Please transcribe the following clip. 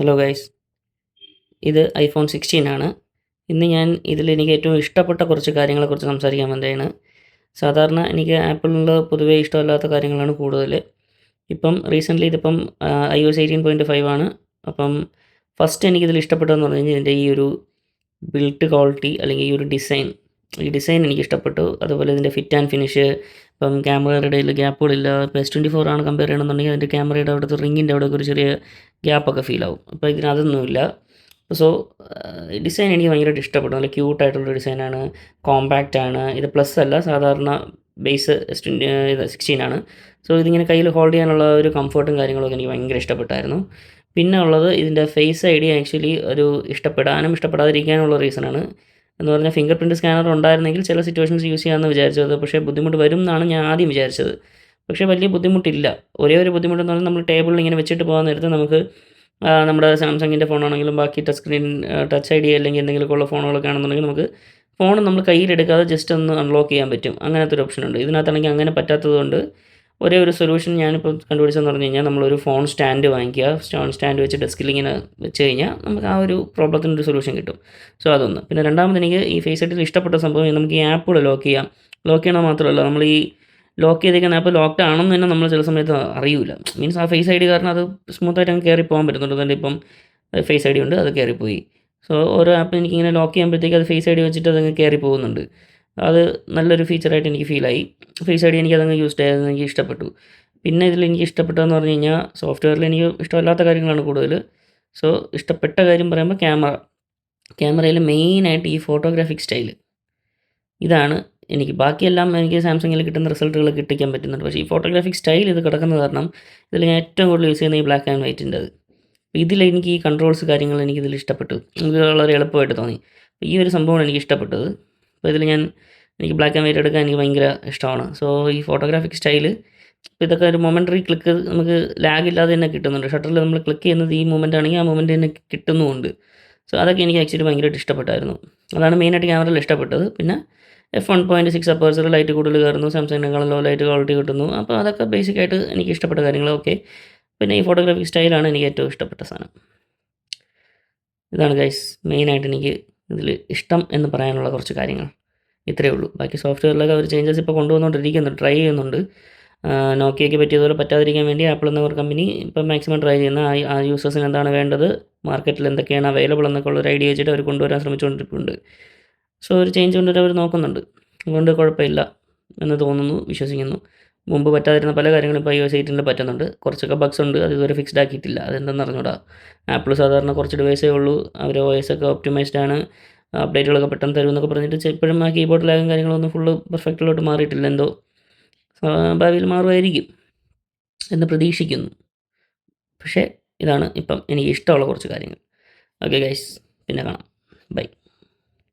Hello guys ഇത് iPhone sixteen ആണ്. ഇന്ന് ഞാൻ ഇതിൽ എനിക്ക് ഏറ്റവും ഇഷ്ടപ്പെട്ട കുറച്ച് കാര്യങ്ങളെക്കുറിച്ച് സംസാരിക്കാൻ വേണ്ടിയാണ് സാധാരണ എനിക്ക് ആപ്പിളിൽ പൊതുവേ ഇഷ്ടമല്ലാത്ത കാര്യങ്ങളാണ് കൂടുതൽ ഇപ്പം റീസെന്റ്ലി ഇതിപ്പം iOS eighteen point five ആണ്. അപ്പം ഫസ്റ്റ് എനിക്കിതിൽ ഇഷ്ടപ്പെട്ടതെന്ന് പറഞ്ഞു കഴിഞ്ഞാൽ ഇതിന്റെ ഈ ഒരു ബിൽറ്റ് ക്വാളിറ്റി അല്ലെങ്കിൽ ഈ ഒരു ഡിസൈൻ ഈ ഡിസൈൻ എനിക്ക് ഇഷ്ടപ്പെട്ടു. അതുപോലെ ഇതിന്റെ ഫിറ്റ് ആൻഡ് ഫിനിഷ് ഇപ്പം ക്യാമറയുടെ ഇടയിൽ ഗ്യാപ്പുകളില്ല. ഇപ്പോൾ എസ് ട്വന്റി ഫോർ ആണ് കമ്പയർ ചെയ്യണമെന്നുണ്ടെങ്കിൽ അതിന്റെ ക്യാമറയുടെ അവിടുത്തെ റിങ്ങിന്റെ അവിടെ ഒരു ചെറിയ ഗ്യാപ്പൊക്കെ ഫീൽ ആവും. അപ്പോൾ ഇതിന് അതൊന്നുമില്ല. സോ ഡിസൈൻ എനിക്ക് ഭയങ്കരമായിട്ട് ഇഷ്ടപ്പെട്ടു. നല്ല ക്യൂട്ടായിട്ടുള്ള ഡിസൈനാണ് കോമ്പാക്റ്റ് ആണ്. ഇത് പ്ലസ് അല്ല സാധാരണ ബേസ് സിക്സ്റ്റീൻ ആണ്. സോ ഇതിങ്ങനെ കയ്യിൽ ഹോൾഡ് ചെയ്യാനുള്ള ഒരു കംഫർട്ടും കാര്യങ്ങളൊക്കെ എനിക്ക് ഭയങ്കര ഇഷ്ടപ്പെട്ടായിരുന്നു. പിന്നെ ഉള്ളത് ഇതിന്റെ ഫേസ് ഐ ഡി ആക്ച്വലി ഒരു ഇഷ്ടപ്പെടാനും ഇഷ്ടപ്പെടാതിരിക്കാനുള്ള റീസണാണ് എന്ന് പറഞ്ഞാൽ ഫിംഗർ പ്രിന്റ് സ്കാനർ ഉണ്ടായിരുന്നെങ്കിൽ ചില സിറ്റുവേഷൻസ് യൂസ് ചെയ്യാമെന്ന് വിചാരിച്ചത്. പക്ഷേ ബുദ്ധിമുട്ട് വരും എന്നാണ് ഞാൻ ആദ്യം വിചാരിച്ചത്. പക്ഷേ വലിയ ബുദ്ധിമുട്ടില്ല. ഒരേ ഒരു ബുദ്ധിമുട്ടെന്ന് പറഞ്ഞാൽ നമ്മൾ ടേബിളിൽ ഇങ്ങനെ വെച്ചിട്ട് പോകാൻ നേരത്ത് നമുക്ക് നമ്മുടെ സാംസങ്ങിന്റെ ഫോണാണെങ്കിലും ബാക്കി touch screen touch I D അല്ലെങ്കിൽ എന്തെങ്കിലുമൊക്കെ ഉള്ള ഫോണുകളൊക്കെ ആണെന്നുണ്ടെങ്കിൽ നമുക്ക് ഫോൺ നമ്മൾ കയ്യിലെടുക്കാതെ ജസ്റ്റ് ഒന്ന് അൺലോക്ക് ചെയ്യാൻ പറ്റും. അങ്ങനത്തെ ഒരു ഓപ്ഷൻ ഉണ്ട്. ഇതിനകത്താണെങ്കിൽ അങ്ങനെ പറ്റാത്തത് കൊണ്ട് ഒരേ ഒരു സൊല്യൂഷൻ ഞാനിപ്പോൾ കണ്ടുപിടിച്ചതെന്ന് പറഞ്ഞു കഴിഞ്ഞാൽ നമ്മളൊരു ഫോൺ സ്റ്റാൻഡ് വാങ്ങിക്കുക. ഫോൺ സ്റ്റാൻഡ് വെച്ച് ഡെസ്കിൽ ഇങ്ങനെ വെച്ച് കഴിഞ്ഞാൽ നമുക്ക് ആ ഒരു പ്രോബ്ലത്തിന് ഒരു സൊല്യൂഷൻ കിട്ടും. സോ അതൊന്ന്. പിന്നെ രണ്ടാമത് എനിക്ക് ഈ ഫേസ് ഐഡിയിൽ ഇഷ്ടപ്പെട്ട സംഭവം നമുക്ക് ഈ ആപ്പുകൾ ലോക്ക് ചെയ്യാം. ലോക്ക് ചെയ്യണത് മാത്രമല്ല നമ്മൾ ഈ ലോക്ക് ചെയ്തിരിക്കുന്ന ആപ്പ് ലോക്ക്ഡ് ആണെന്ന് തന്നെ നമ്മൾ ചില സമയത്ത് അറിയില്ല മീൻസ് ആ ഫേസ് ഐ ഡി കാരണം അത് സ്മൂത്തായിട്ട് അങ്ങ് കയറി പോകാൻ പറ്റുന്നുണ്ട് അതുകൊണ്ട് ഇപ്പം ഫേസ് ഐ ഡി ഉണ്ട് അത് കയറിപ്പോയി സോ ഓരോ ആപ്പ് എനിക്കിങ്ങനെ ലോക്ക് ചെയ്യുമ്പോഴത്തേക്ക് അത് ഫേസ് ഐ ഡി വെച്ചിട്ട് അതങ്ങ് കയറി പോകുന്നുണ്ട്. അത് നല്ലൊരു ഫീച്ചറായിട്ട് എനിക്ക് ഫീലായി ഫേസ് ഐ ഡി എനിക്ക് അതങ്ങ് യൂസ് ചെയ്തത് എനിക്ക് ഇഷ്ടപ്പെട്ടു. പിന്നെ ഇതിൽ എനിക്ക് ഇഷ്ടപ്പെട്ടതെന്ന് പറഞ്ഞു കഴിഞ്ഞാൽ സോഫ്റ്റ്വെയറിൽ എനിക്ക് ഇഷ്ടമല്ലാത്ത കാര്യങ്ങളാണ് കൂടുതൽ സോ ഇഷ്ടപ്പെട്ട കാര്യം പറയുമ്പോൾ ക്യാമറ ക്യാമറയിൽ മെയിനായിട്ട് ഈ ഫോട്ടോഗ്രാഫിക് സ്റ്റൈൽ ഇതാണ് എനിക്ക്. ബാക്കിയെല്ലാം എനിക്ക് സാംസങ്ങിൽ കിട്ടുന്ന റിസൾട്ടുകൾ കിട്ടിക്കാൻ പറ്റുന്നുണ്ട്. പക്ഷേ ഈ ഫോട്ടോഗ്രാഫിക് സ്റ്റൈൽ ഇത് കിടക്കുന്നത് കാരണം ഇതിൽ ഞാൻ ഏറ്റവും കൂടുതൽ യൂസ് ചെയ്യുന്ന ഈ ബ്ലാക്ക് ആൻഡ് വൈറ്റിന്റെ അത് ഇതിൽ എനിക്ക് ഈ കൺട്രോൾസ് കാര്യങ്ങൾ എനിക്കിതിൽ ഇഷ്ടപ്പെട്ടു. എനിക്ക് വളരെ എളുപ്പമായിട്ട് തോന്നി. ഈ ഒരു സംഭവമാണ് എനിക്ക് ഇഷ്ടപ്പെട്ടത്. അപ്പോൾ ഇതിൽ ഞാൻ എനിക്ക് ബ്ലാക്ക് ആൻഡ് വൈറ്റ് എടുക്കാൻ എനിക്ക് ഭയങ്കര ഇഷ്ടമാണ്. സോ ഈ ഫോട്ടോഗ്രാഫിക് സ്റ്റൈൽ ഇപ്പോൾ ഇതൊക്കെ ഒരു മൊമെന്ററി ക്ലിക്ക് നമുക്ക് ലാഗ് ഇല്ലാതെ തന്നെ കിട്ടുന്നുണ്ട്. ഷട്ടറിൽ നമ്മൾ ക്ലിക്ക് ചെയ്യുന്നത് ഈ മൂമെന്റ് ആണെങ്കിൽ ആ മൂമെന്റ് തന്നെ കിട്ടുന്നുമുണ്ട്. സോ അതൊക്കെ എനിക്ക് ആക്ച്വലി ഭയങ്കരമായിട്ട് ഇഷ്ടപ്പെട്ടായിരുന്നു. അതാണ് മെയിനായിട്ട് ക്യാമറയിൽ ഇഷ്ടപ്പെട്ടത്. പിന്നെ F one point six aperture light കൂടുതൽ കയറുന്നു. സാംസങ്ങിനേക്കാളും ലോ ലൈറ്റ് ക്വാളിറ്റി കിട്ടുന്നു. അപ്പോൾ അതൊക്കെ ബേസിക്കായിട്ട് എനിക്ക് ഇഷ്ടപ്പെട്ട കാര്യങ്ങളൊക്കെ പിന്നെ ഈ ഫോട്ടോഗ്രാഫിക് സ്റ്റൈലാണ് എനിക്ക് ഏറ്റവും ഇഷ്ടപ്പെട്ട സാധനം. ഇതാണ് ഗൈസ് മെയിനായിട്ട് എനിക്ക് ഇതിൽ ഇഷ്ടം എന്ന് പറയാനുള്ള കുറച്ച് കാര്യങ്ങൾ. ഇത്രയേ ഉള്ളൂ. ബാക്കി സോഫ്റ്റ്വെയറിലൊക്കെ അവർ ചേഞ്ചസ് ഇപ്പോൾ കൊണ്ടുവന്നുകൊണ്ടിരിക്കുന്നുണ്ട്. ട്രൈ ചെയ്യുന്നുണ്ട്. നോക്കിയൊക്കെ പറ്റിയതുപോലെ പറ്റാതിരിക്കാൻ വേണ്ടി ആപ്പിൾ എന്ന ഒരു കമ്പനി ഇപ്പോൾ മാക്സിമം ട്രൈ ചെയ്യുന്ന ആ- യൂസേഴ്സിന് എന്താണ് വേണ്ടത്? മാർക്കറ്റിൽ എന്തൊക്കെയാണ് അവൈലബിൾ എന്നൊക്കെ ഉള്ള ഒരു ഐഡിയ വെച്ചിട്ട് അവർ കൊണ്ടുവരാൻ ശ്രമിച്ചുകൊണ്ടിരിക്കുന്നുണ്ട് സോ ഒരു ചേഞ്ച് കൊണ്ടുവരാൻ അവർ നോക്കുന്നുണ്ട്. അതുകൊണ്ട് കുഴപ്പമില്ല എന്ന് തോന്നുന്നു വിശ്വസിക്കുന്നു. മുമ്പ് പറ്റാതിരുന്ന പല കാര്യങ്ങളും ഇപ്പോൾ ഐ എസ് എയ്റ്റിൽ പറ്റുന്നുണ്ട്. കുറച്ചൊക്കെ ബഗ്സ് ഉണ്ട്. അത് ഇതുവരെ ഫിക്സ്ഡ് ആക്കിയിട്ടില്ല. അതെന്താണെന്ന് അറിഞ്ഞൂടാ? ആപ്പിൾ സാധാരണ കുറച്ച് ഡിവൈസേ ഉള്ളൂ. അവർ ഒ എസ് ഒക്കെ ഒപ്റ്റിമൈസ്ഡ് ആണ്. അപ്ഡേറ്റുകളൊക്കെ പെട്ടെന്ന് തരും എന്നൊക്കെ പറഞ്ഞിട്ട് ഇപ്പോഴും ആ കീബോർഡ് ലാഗും കാര്യങ്ങളൊന്നും ഫുള്ള് പെർഫെക്റ്റിലോട്ട് മാറിയിട്ടില്ല. എന്തോ ഭാവിയിൽ മാറുമായിരിക്കും എന്ന് പ്രതീക്ഷിക്കുന്നു. പക്ഷേ ഇതാണ് ഇപ്പം എനിക്ക് ഇഷ്ടമുള്ള കുറച്ച് കാര്യങ്ങൾ. ഓക്കെ ഗൈസ് പിന്നെ കാണാം. ബൈ